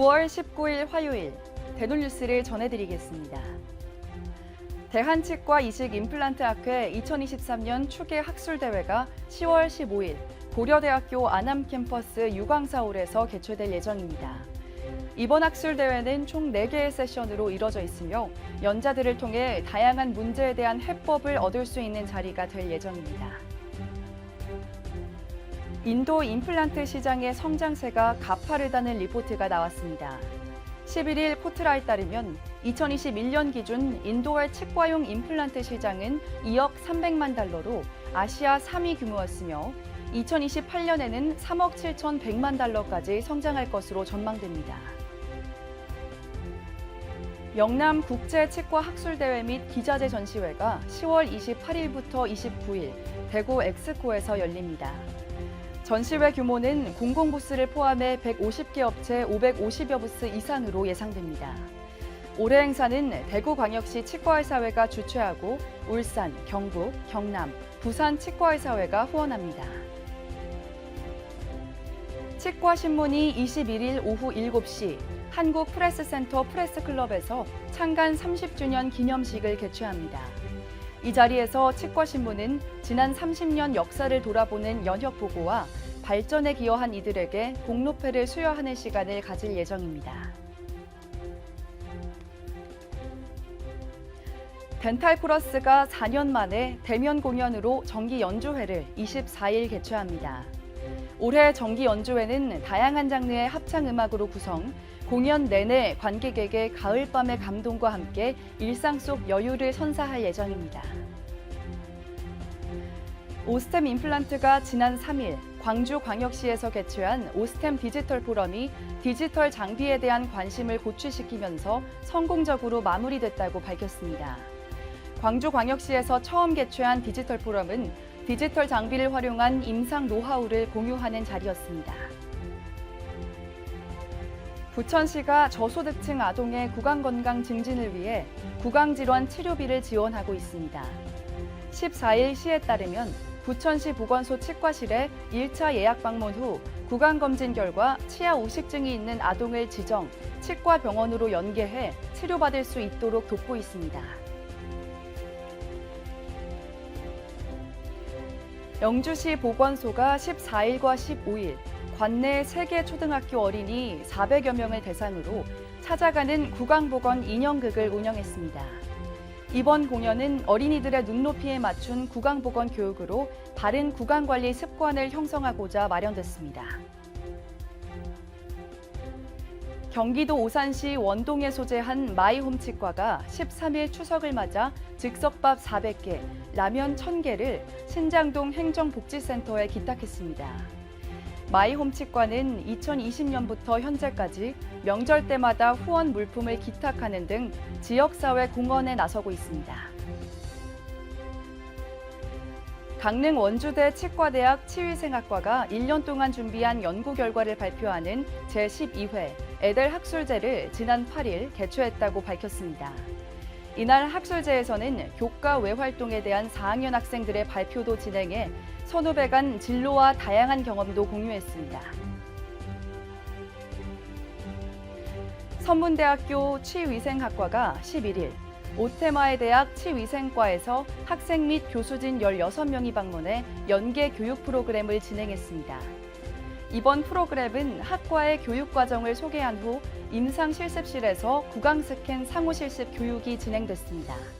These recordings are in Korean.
9월 19일 화요일 대놀뉴스를 전해드리겠습니다. 대한치과 이식 임플란트 학회 2023년 추계 학술대회가 10월 15일 고려대학교 안암 캠퍼스 유광사홀에서 개최될 예정입니다. 이번 학술대회는 총 4개의 세션으로 이뤄져 있으며 연자들을 통해 다양한 문제에 대한 해법을 얻을 수 있는 자리가 될 예정입니다. 인도 임플란트 시장의 성장세가 가파르다는 리포트가 나왔습니다. 11일 포트라에 따르면 2021년 기준 인도의 치과용 임플란트 시장은 2억 300만 달러로 아시아 3위 규모였으며 2028년에는 3억 7,100만 달러까지 성장할 것으로 전망됩니다. 영남 국제 치과 학술 대회 및 기자재 전시회가 10월 28일부터 29일 대구 엑스코에서 열립니다. 전시회 규모는 공공부스를 포함해 150개 업체 550여 부스 이상으로 예상됩니다. 올해 행사는 대구광역시 치과의사회가 주최하고 울산, 경북, 경남, 부산 치과의사회가 후원합니다. 치과신문이 21일 오후 7시 한국 프레스센터 프레스클럽에서 창간 30주년 기념식을 개최합니다. 이 자리에서 치과신문은 지난 30년 역사를 돌아보는 연혁 보고와 발전에 기여한 이들에게 공로패를 수여하는 시간을 가질 예정입니다. 덴탈 플러스가 4년 만에 대면 공연으로 정기 연주회를 24일 개최합니다. 올해 정기 연주회는 다양한 장르의 합창 음악으로 구성, 공연 내내 관객에게 가을밤의 감동과 함께 일상 속 여유를 선사할 예정입니다. 오스템 임플란트가 지난 3일 광주광역시에서 개최한 오스템 디지털 포럼이 디지털 장비에 대한 관심을 고취시키면서 성공적으로 마무리됐다고 밝혔습니다. 광주광역시에서 처음 개최한 디지털 포럼은 디지털 장비를 활용한 임상 노하우를 공유하는 자리였습니다. 부천시가 저소득층 아동의 구강 건강 증진을 위해 구강 질환 치료비를 지원하고 있습니다. 14일 시에 따르면 부천시 보건소 치과실에 1차 예약 방문 후 구강 검진 결과 치아 우식증이 있는 아동을 지정 치과 병원으로 연계해 치료받을 수 있도록 돕고 있습니다. 영주시 보건소가 14일과 15일 관내 세계 초등학교 어린이 400여 명을 대상으로 찾아가는 구강보건 인형극을 운영했습니다. 이번 공연은 어린이들의 눈높이에 맞춘 구강보건 교육으로 바른 구강관리 습관을 형성하고자 마련됐습니다. 경기도 오산시 원동에 소재한 마이홈 치과가 13일 추석을 맞아 즉석밥 400개, 라면 1000개를 신장동 행정복지센터에 기탁했습니다. 마이홈 치과는 2020년부터 현재까지 명절 때마다 후원 물품을 기탁하는 등 지역사회 공헌에 나서고 있습니다. 강릉 원주대 치과대학 치위생학과가 1년 동안 준비한 연구 결과를 발표하는 제12회 애들 학술제를 지난 8일 개최했다고 밝혔습니다. 이날 학술제에서는 교과 외 활동에 대한 4학년 학생들의 발표도 진행해 선후배 간 진로와 다양한 경험도 공유했습니다. 선문대학교 치위생학과가 11일 오테마의 대학 치위생과에서 학생 및 교수진 16명이 방문해 연계 교육 프로그램을 진행했습니다. 이번 프로그램은 학과의 교육 과정을 소개한 후 임상 실습실에서 구강 스캔 상호 실습 교육이 진행됐습니다.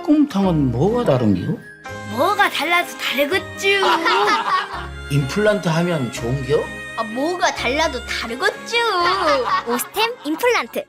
특곰탕은 뭐가 다른겨? 뭐가 달라서 다르겠쥬. 임플란트 하면 좋은겨? 아, 뭐가 달라도 다르겠죠. 오스템 임플란트.